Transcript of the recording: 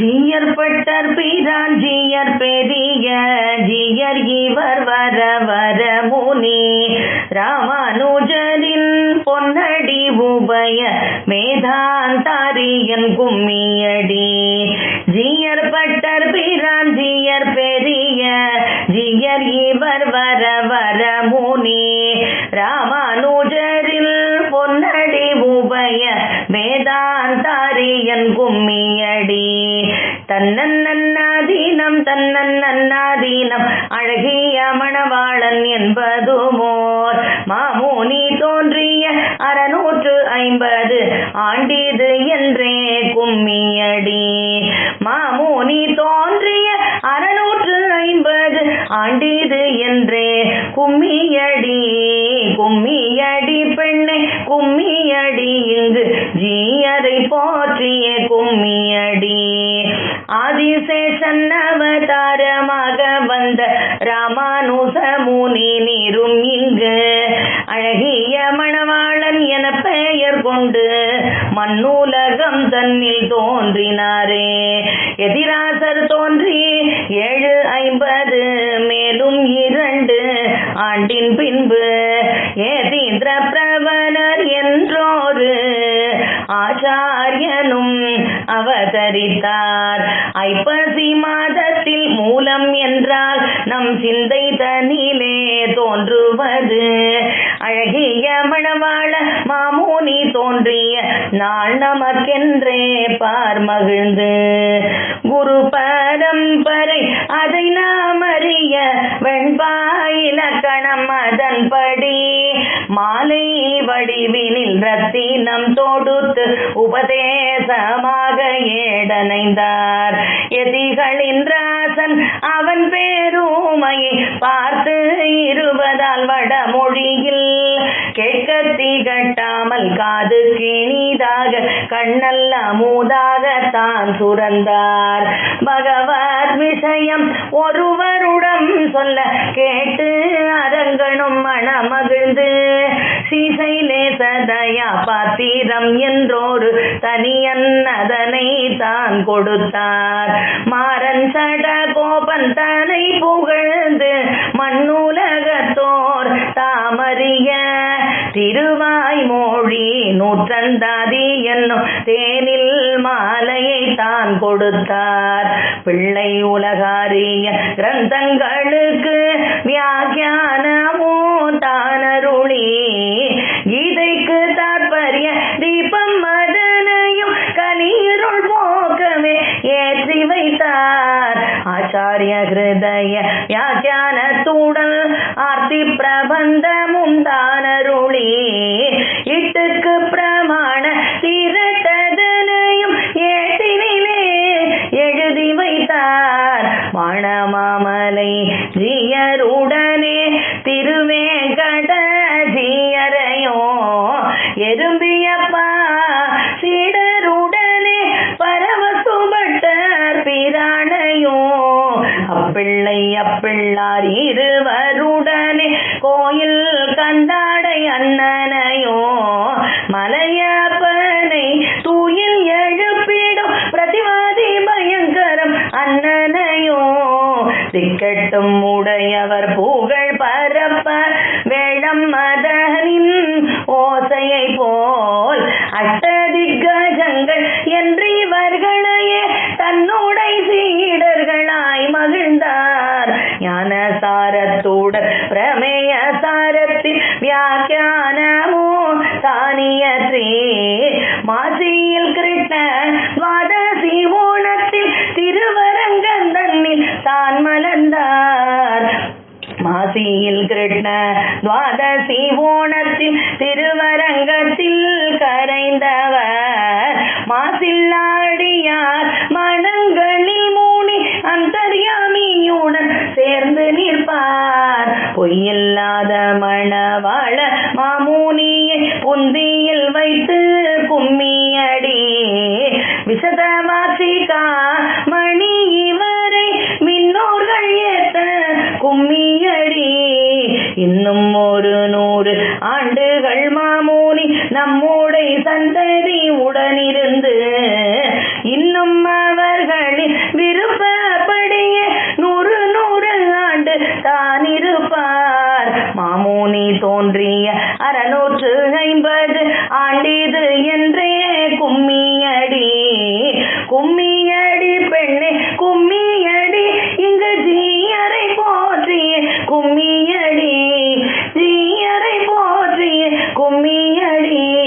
ஜீயர் butter பிரான் ஜீயர் பெரிய ஜீயர் இவர் வர வர முனி. ராமானுஜரின் பொன்னடி உபய மேதாந்தாரியன் கும்மியடி. ஜீயர் பட்டர் பிரான் ஜீயர் பெரிய ஜீயர் இவர் வர வர முனி. தன்னன் நன்னாதீனம் அழகிய மணவாளன் என்பதுமோர். மாமோனி தோன்றிய அறநூற்று ஐம்பது. ஆண்டிது என்றே கும்மியடி. மாமோனி தோன்றிய அறநூற்று ஐம்பது. ஆண்டிது என்றே கணேசன் அவதாரமாக வந்த ராமானுச முனி நீரும் இங்கு. அழகிய மணவாளன் என பெயர் கொண்டு மண்ணுலகம் தன்னில் தோன்றினாரே. எதிராசர் தோன்றி ஏழு ஐம்பது மேலும் இரண்டு ஆண்டின் பின்பு ஏதீந்திர பிரபலர் என்றோரு ஆச்சாரியனும் அவதரித்தார். ஐப்பசி மாதத்தில் மூலம் என்றால் நம் சிந்தை தனிலே தோன்றுவது. அழகிய மணவாள மாமூனி தோன்றிய நாள் நமக்கென்றே பார் மகிழ்ந்து. வடிவினில் ரத்தினம் தொடுத்து உபதேசமாக ஏடனைந்தார். எதிகளின் ராசன் அவன் பேருமையை பார்த்து இருபதால் வடமொழியில் கேட்க திகட்டாமல் காது கிணிதாக கண்ணல்ல மூதாக தான் சுரந்தார். பகவத் விஷயம் ஒருவருடம் சொல்ல கேட்டு அரங்கனும் மனமகிழ்ந்து சீசைலே சதயா பாத்திரம் என்றோடு தனியன்னதனை தான் கொடுத்தார். மாறன் சட கோபன் தனை புகழ்ந்து மண்ணுலகத்தோர் தாமறிய திருவாய் மொழி நூற்றந்தாதி என்னும் தேனில் மாலையை தான் கொடுத்தார். பிள்ளை உலகாரிய கிரந்தங்களுக்கு வியாக்கியானமோ ஆச்சாரிய ஹிருதய வியாக்கியானத்துடன் ஆர்த்தி பிரபந்தமும் தானருளி. இட்டுக்கு பிரமாண திரட்டதனையும் ஏட்டினிலே எழுதி வைத்தார். மணமாமலை ஜியருடனே திருவே பிள்ளை அப்பிள்ளார் இருவருடனே கோயில் கந்தாடை அண்ணனையோ மலையப்பனை தூயில் எழுப்பிடும் பிரதிவாதி பயங்கரம் அண்ணனையோ திக்கட்டும் உடையவர் புகழ் துவாதசி ஓணத்தில் திருவரங்கத்தில் கரைந்தவர். மாசில்லாடியார் மனங்களில் மூணி அந்தர்யாமியுடன் சேர்ந்து நிற்பார். பொய்யில்லாத மணவாள மாமூனியை புந்தியில் வைத்து கும்மியடி. விசதவாசிகா இன்னும் ஒரு நூறு ஆண்டுகள் மாமூனி நம்முடைய சந்ததி உடனிருந்து. இன்னும் அவர்களின் விருப்பப்படியே நூறு நூறு ஆண்டு தான் இருப்பார் மாமூனி தோன்றிய already